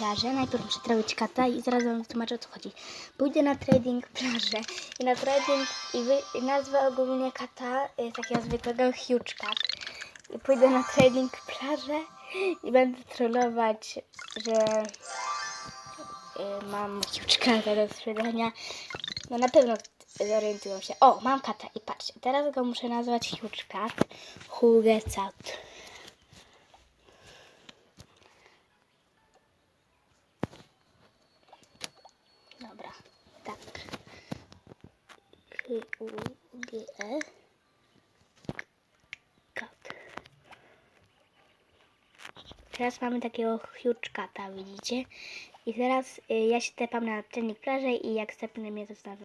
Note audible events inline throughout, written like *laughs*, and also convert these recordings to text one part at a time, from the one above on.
plażę. Najpierw muszę trawić kata i zaraz wam wytłumaczę o co chodzi. Pójdę na trading plażę i na trading i, wy, i nazwę ogólnie kata y, takiego zwykłego cat. I pójdę na trading plażę i będę trollować, że y, mam cata do sprzedania. No na pewno zorientują się. O, mam kata i patrzcie, teraz go muszę nazwać huge cat. Huge cat. Dobra, tak. H-U-G-E. Kat. Teraz mamy takiego huge kata, widzicie? I teraz y, ja się tepam na naczelnik plaży i jak stepnę mnie znamy.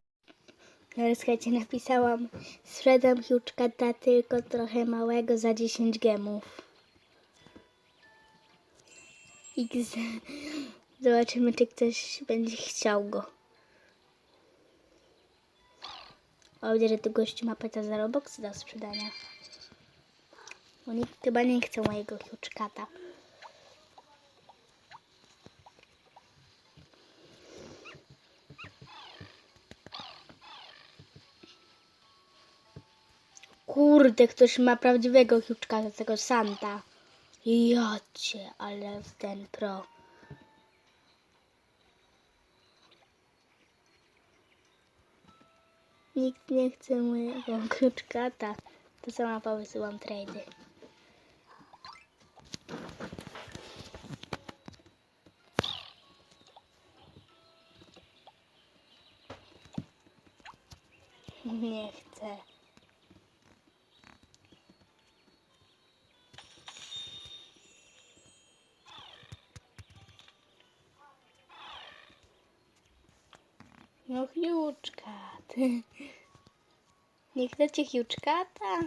No ale słuchajcie, napisałam sprzedam huge kata tylko trochę małego za 10 gemów. X. Zobaczymy, czy ktoś będzie chciał go. O, widzę, że tu gościu ma peta za Robux do sprzedania. Bo nikt chyba nie chce mojego huczkata. Kurde, ktoś ma prawdziwego huczkata, tego Santa. Jocie, ale ten pro. Nikt nie chce mojego *laughs* kluczkata. To sama powysyłam trady. *laughs* Nie chcę. No huczkat. *laughs* Nie chcecie huczkata?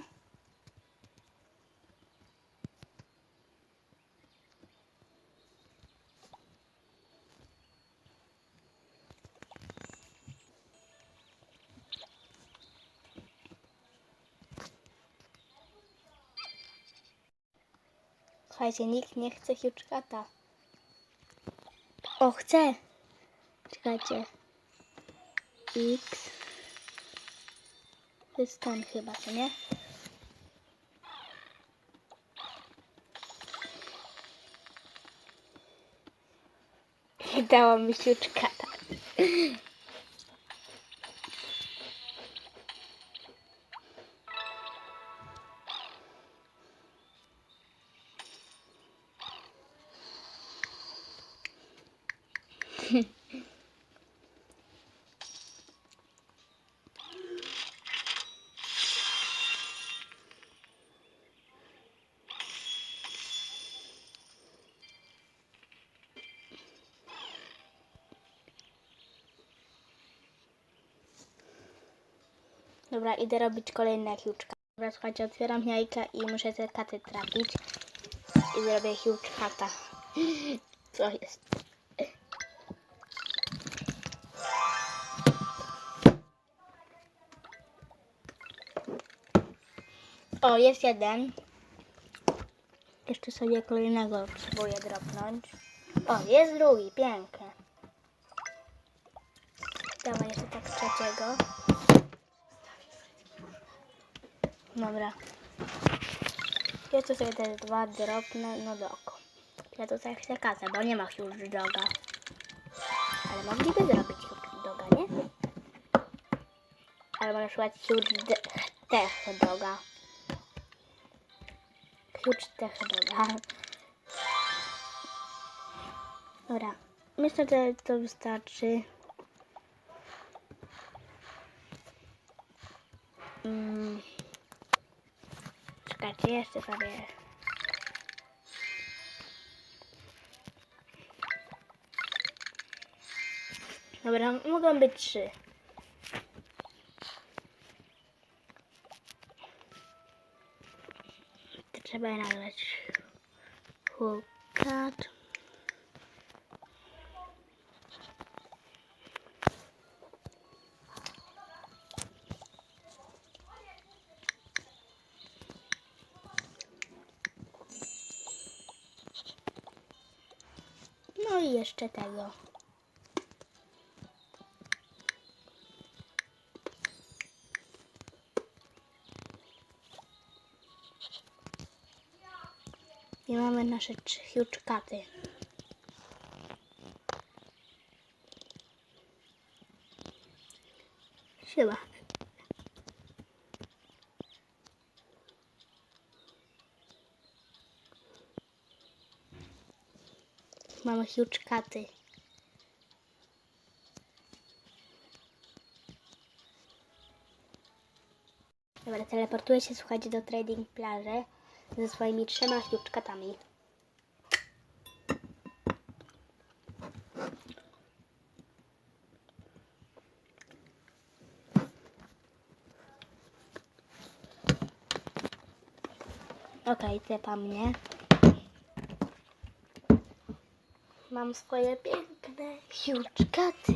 Słuchajcie, nikt nie chce huczkata. O, chce! Czekajcie. X. To jest ten chyba, co nie? *laughs* Dało mi się czkata. *laughs* Dobra, idę robić kolejne huge Dobra, słuchajcie, otwieram jajka i muszę te katy trafić. I zrobię hata. *laughs* Co jest? O, jest jeden. Jeszcze sobie kolejnego spróbuję dropnąć. O, jest drugi, piękny. Dawaj jeszcze tak trzeciego. Dobra. Ja tu sobie te dwa drobne, no doko. Ja tutaj chcę kasę, bo nie ma już doga. Ale mogliby zrobić doga, nie? Albo na przykład huge tech doga. Huge tech doga. Dobra. Myślę, że to wystarczy. Mm. Czekajcie, jeszcze sobie. Dobra, mogą być trzy. To trzeba je nazwać. No i jeszcze tego. I mamy nasze trzy huge katy. Siema. Mamy huge katy. Dobra, teleportuję się, słuchajcie, do trading plaży ze swoimi trzema huge. Okej, tepa mnie. Mam swoje piękne huge katy.